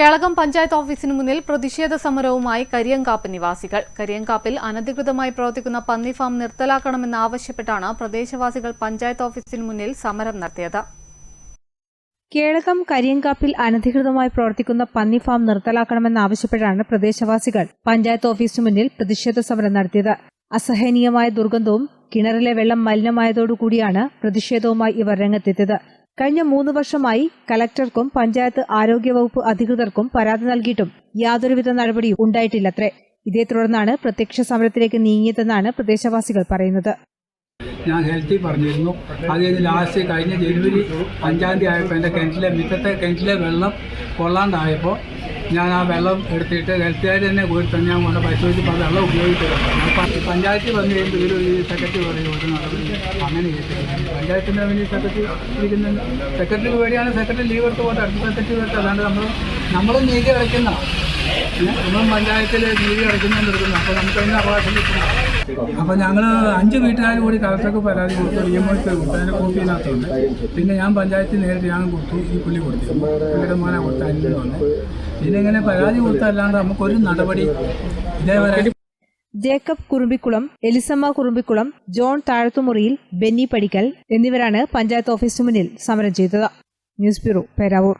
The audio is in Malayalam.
കേളകം പഞ്ചായത്ത് ഓഫീസിന് മുന്നിൽ പ്രതിഷേധ സമരവുമായി കരിയങ്കാപ്പ് നിവാസികൾ. കരിയങ്കാപ്പിൽ അനധികൃതമായി പ്രവർത്തിക്കുന്ന പന്നി ഫാം നിർത്തലാക്കണമെന്നാവശ്യപ്പെട്ടാണ് പ്രദേശവാസികൾ പഞ്ചായത്ത് ഓഫീസിന് മുന്നിൽ സമരം നടത്തിയത്. കേളകം കരിയങ്കാപ്പിൽ അനധികൃതമായി പ്രവർത്തിക്കുന്ന പന്നി ഫാം നിർത്തലാക്കണമെന്നാവശ്യപ്പെട്ടാണ് പ്രദേശവാസികൾ പഞ്ചായത്ത് ഓഫീസിന് മുന്നിൽ പ്രതിഷേധ സമരം നടത്തിയത്. അസഹനീയമായ ദുർഗന്ധവും കിണറിലെ വെള്ളം മലിനമായതോടുകൂടിയാണ് പ്രതിഷേധവുമായി ഇവർ രംഗത്തെത്തിയത്. കഴിഞ്ഞ മൂന്ന് വർഷമായി കലക്ടർക്കും പഞ്ചായത്ത് ആരോഗ്യവകുപ്പ് അധികൃതർക്കും പരാതി നൽകിയിട്ടും യാതൊരുവിധ നടപടിയും ഉണ്ടായിട്ടില്ലത്രേ. ഇതേ തുടർന്നാണ് പ്രത്യക്ഷ സമരത്തിലേക്ക് നീങ്ങിയതെന്നാണ് പ്രദേശവാസികൾ പറയുന്നത്. ഞാൻ ഹെൽത്തി പറഞ്ഞിരുന്നു. അത് കഴിഞ്ഞ് ലാസ്റ്റ് കഴിഞ്ഞ ജനുവരി അഞ്ചാം തീയതി ആയപ്പോൾ എന്റെ കിണറ്റിലെ മിറ്റത്തെ കിണറ്റിലെ വെള്ളം കൊള്ളാണ്ടായപ്പോൾ ഞാൻ ആ വെള്ളം എടുത്തിട്ട് ഹെൽത്തുകാർ തന്നെ പോയി. തന്നെ ഞാൻ കൊണ്ട് പരിശോധിച്ചപ്പോൾ വെള്ളം ഉപയോഗിച്ചു പഞ്ചായത്തിൽ വന്നു കഴിയുമ്പോൾ ഇവർ സെക്രട്ടറി പറയും പഞ്ചായത്തിന്റെ വലിയ സെക്രട്ടറി ഇരിക്കുന്ന സെക്രട്ടറിക്ക് വേണ്ടിയാണ് സെക്രട്ടറി ലീവ് എടുത്ത് പോകട്ടെ അടുത്ത സെക്രട്ടറി വരട്ടെ. അല്ലാണ്ട് നമ്മൾ നമ്മളും നീതി അടയ്ക്കുന്ന നമ്മളും പഞ്ചായത്തിൽ നീതി അടയ്ക്കുന്ന അപ്പോൾ നമുക്ക് അതിന് അവകാശം കിട്ടുന്നു അപ്പോൾ ഞങ്ങൾ അഞ്ച് വീട്ടുകാർ കൂടി കളക്ടർക്ക് പരാതി കൊടുത്തു. ഐ കൊടുത്തു അതിന്റെ കോപ്പി ഇതിനകത്തുണ്ട്. പിന്നെ ഞാൻ പഞ്ചായത്തിൽ നേരിട്ട് ഞാൻ കൊടുത്തു. ഈ പുള്ളി കൊടുത്തു. പുള്ളിയുടെ മോനെ കൊടുത്ത വന്നു പിന്നെ ഇങ്ങനെ പരാതി കൊടുത്തല്ലാണ്ട് നമുക്കൊരു നടപടി ഇതേവരെ Jacob Kurumbikkulam Elisamma Kurumbikkulam John Thazhathumuriyil Benny Padickal എന്നിവരാണ് പഞ്ചായത്ത് ഓഫീസിന് മുന്നിൽ സമരം ചെയ്തത്. News bureau Peravoor.